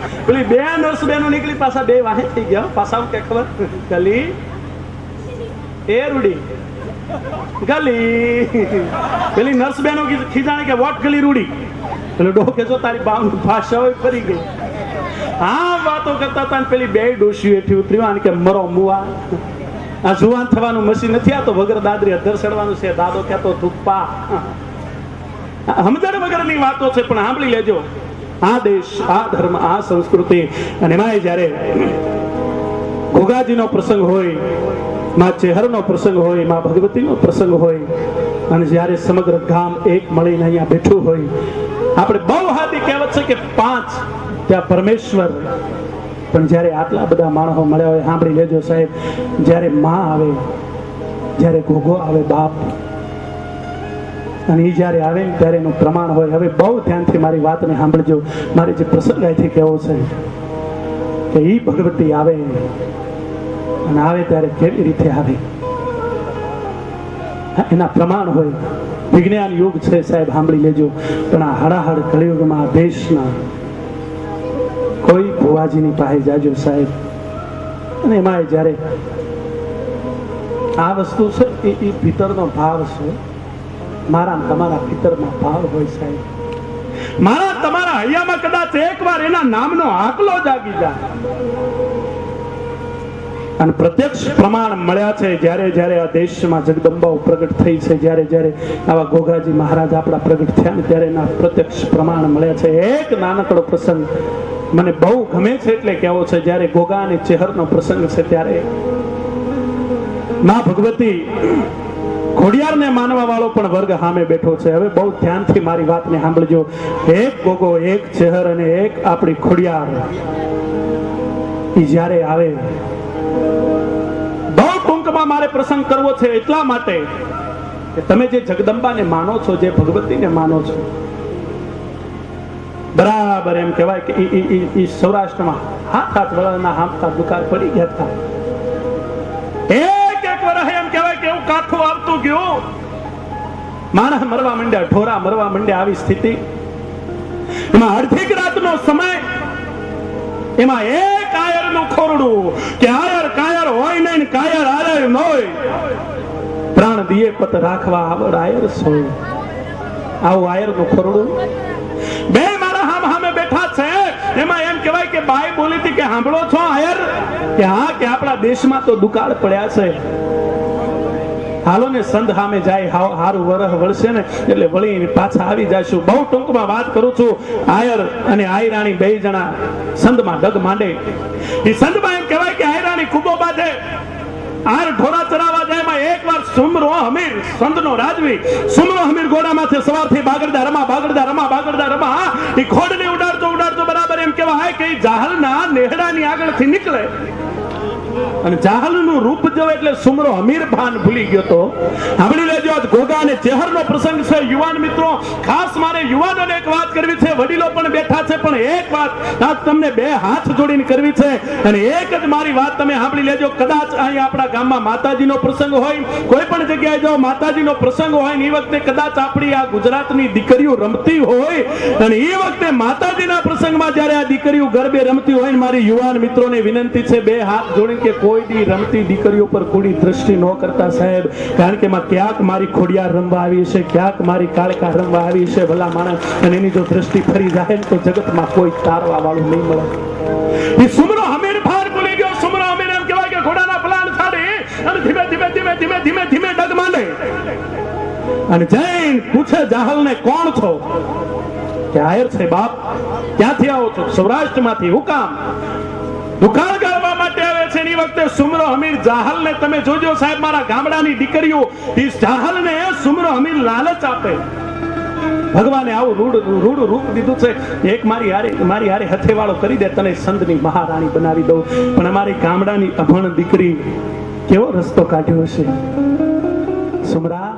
પેલી બે નર્સ બેનો નીકળી પાછા બે વાહે થઈ ગયા. પાછા કે ખબર? ગલી. એ રૂડી. ગલી. પેલી નર્સ બેનો ખીજાણે કે વોટ ગલી રૂડી? એટલે ડોકે જો તારી બાવ ભાષા હોય ફરી ગઈ. હા વાતો કરતા હતા પેલી બે ડોશીઓ એથી ઉતર્યું આને કે, મરો મુવા. આ જુવાન થવાનું મશીન નથી, આ તો વગર દાદરી અધર સડવાનું છે, દાદો કહેતો તુપ્પા સમજણ વગરની વાતો છે, પણ સાંભળી લેજો. આ દેશ આ ધર્મ, આ સંસ્કૃતિ. અને એમાં જ્યારે ઘોઘાજીનો પ્રસંગ હોય, માં ચેહરનો પ્રસંગ હોય, માં ભગવતીનો પ્રસંગ હોય, અને જ્યારે સમગ્ર ગામ એક મળીને અહીંયા બેઠું હોય, આપણે બહુ હાથી કહેવત છે કે પાંચ ત્યાં પરમેશ્વર. પણ જ્યારે આટલા બધા માણસો મળ્યા હોય, સાંભળી લેજો સાહેબ, જ્યારે માં આવે, જ્યારે ઘોઘો આવે, બાપ અને એ જ્યારે આવે ને ત્યારે એનું પ્રમાણ હોય. હવે બહુ ધ્યાનથી મારી વાતને સાંભળજો. મારે જે પ્રસંગ અહીંથી કહેવો છે કે એ ભગવતી આવે અને આવે ત્યારે કેવી રીતે આવે? એના પ્રમાણ હોય. વિજ્ઞાન યુગ છે સાહેબ, સાંભળી લેજો. પણ આ હળાહળ કળિયુગમાં, દેશના કોઈ ભુવાજીની પાસે જાજો સાહેબ. અને એમાં જ્યારે આ વસ્તુ છે એ ભીતરનો ભાવ છે મારા તમારા ભીતરમાં ભાવ હોય સાહેબ. મારા તમારા હૈયામાં કદાચ એકવાર એના નામનો આકલો જાગી જાય. અને પ્રત્યક્ષ પ્રમાણ મળ્યા છે જ્યારે જ્યારે આ દેશમાં જગદંબાઓ પ્રગટ થઈ છે, જ્યારે જ્યારે આવા ગોગાજી મહારાજ આપણા પ્રગટ થયા ને ત્યારે એના પ્રત્યક્ષ પ્રમાણ મળ્યા છે. એક નાનકડો પ્રસંગ મને બહુ ગમે છે એટલે કેવો છે, જ્યારે ગોગા અને ચેહરનો પ્રસંગ છે ત્યારે મા ભગવતી ખોડિયારને માનવા વાળો પણ વર્ગ સામે બેઠો છે. હવે બહુ ધ્યાનથી મારી વાતને સાંભળજો. એક ગોગો, એક ચહેર અને એક આપણી ખોડિયાર. ઈ જ્યારે આવે, બહુ ટૂંકમાં મારે પ્રસંગ કરવો છે એટલા માટે કે તમે જે જગદંબાને માનો છો, જે ભગવતીને માનો છો, બરાબર એમ કહેવાય કે ઈ- સૌરાષ્ટ્રમાં હાથ હાથ વળાના હામતા દુકાળ પડી ગયા હતા. એક એક વર્ષ કાઠું આવતું ગયું. માણસ મરવા માંડ્યા, ઢોરા મરવા માંડ્યા આવી સ્થિતિ. એમાં અડધીક રાતનો સમય, એમાં એક આયરનું ખોરડું, કે આયર કાયર હોય નહીં કાયર આયર ન હોય. પ્રાણ દિયે પત રાખવા આવડ આયર સોય. આવું આયરનું ખોરડું. બે મારા હામ હામે બેઠા છે. એમાં એમ કહેવાય કે બાઈ બોલી હતી કે સાંભળો છો આયર? કે હા, કે આપણા દેશમાં તો દુકાળ પડ્યા છે. હાલો ને સંત સામે જાય હારું વરહ વળશે ને, એટલે વળીને પાછા આવી જશું. બહુ ટૂંકમાં વાત કરું છું, આયર અને આયરાણી બે જણા સંતમાં ડગ માંડે. એ સંતમાં એમ કહેવાય કે આયરાણી ખૂબો બાંધે. આર ઢોરા ચરાવવા જાય એમાં એકવાર સુમરો હમીર સંતનો રાજવી. સુમરો હમીર ઘોડામાંથી સવારથી બાગડદા રમા બાગડદા રમા બાગડદા રમા. એ ખોડને ઉડાડતો ઉડાડતો બરાબર એમ કહેવાય કે ઈ જાહલના નેહડાની આગળથી નીકળે. અને જાહલનું રૂપ જો એટલે સુમરો અમીર ભાન ભૂલી ગયો તો. સાંભળી લેજો આજ અને ચેહરનો પ્રસંગ છે, યુવાન મિત્રો. ખાસ મારે યુવાનોને એક વાત કરવી છે. વડીલો પણ બેઠા છે, પણ એક વાત આજ તમને બે હાથ જોડીને કરવી છે. અને એક જ મારી વાત તમે સાંભળી લેજો. કદાચ અહીં આપણા ગામમાં માતાજીનો પ્રસંગ હોય, કોઈ પણ જગ્યાએ જાઓ માતાજીનો પ્રસંગ હોય ને એ વખતે કદાચ આપણી આ ગુજરાતની દીકરીઓ રમતી હોય, અને એ વખતે માતાજીના પ્રસંગમાં જ્યારે આ દીકરીઓ ગરબે રમતી હોય ને મારી યુવાન મિત્રોને વિનંતી છે, બે હાથ જોડીને કે કોઈ દી રમતી દીકરીઓ પર કુડી દ્રષ્ટિ ન કરતા સાહેબ. કારણ કે એમાં ક્યાંક મારી ખોડિયાર રમવા આવી છે, ક્યાંક મારી કાળકા રમવા આવી છે, ભલા માણસ. અને એની જો દ્રષ્ટિ ફરી જાય તો જગતમાં કોઈ તારવા વાળું નહીં મળે. એ સુમરો હમીર ભાર ભૂલી ગયો. સુમરો હમીર એમ કહેવાય કે ઘોડાના પ્લાન છાડી અને ધીમે ધીમે ધીમે ધીમે ધીમે ધીમે ડગ માંડે અને જૈન પૂછે જાહલ ને કોણ છો? કે આયર છે બાપ ક્યાંથી આવો છો? સૌરાષ્ટ્રમાંથી હુકામ દુકાળ ગાળવા માટે આવે છે એની વખતે સુમરો હમીર જાહલને તમે જોજો સાહેબ, મારા ગામડાની દીકરીઓ એ જાહલને સુમરો હમીર લાલચ આપે. ભગવાને આવું રૂડ રૂડ રૂપ દીધું છે. એક મારી હારે મારી હારે હથેવાળો કરી દે, તને સંતની મહારાણી બનાવી દઉં. પણ અમારી ગામડાની અભણ દીકરી કેવો રસ્તો કાઢ્યો છે સુમરા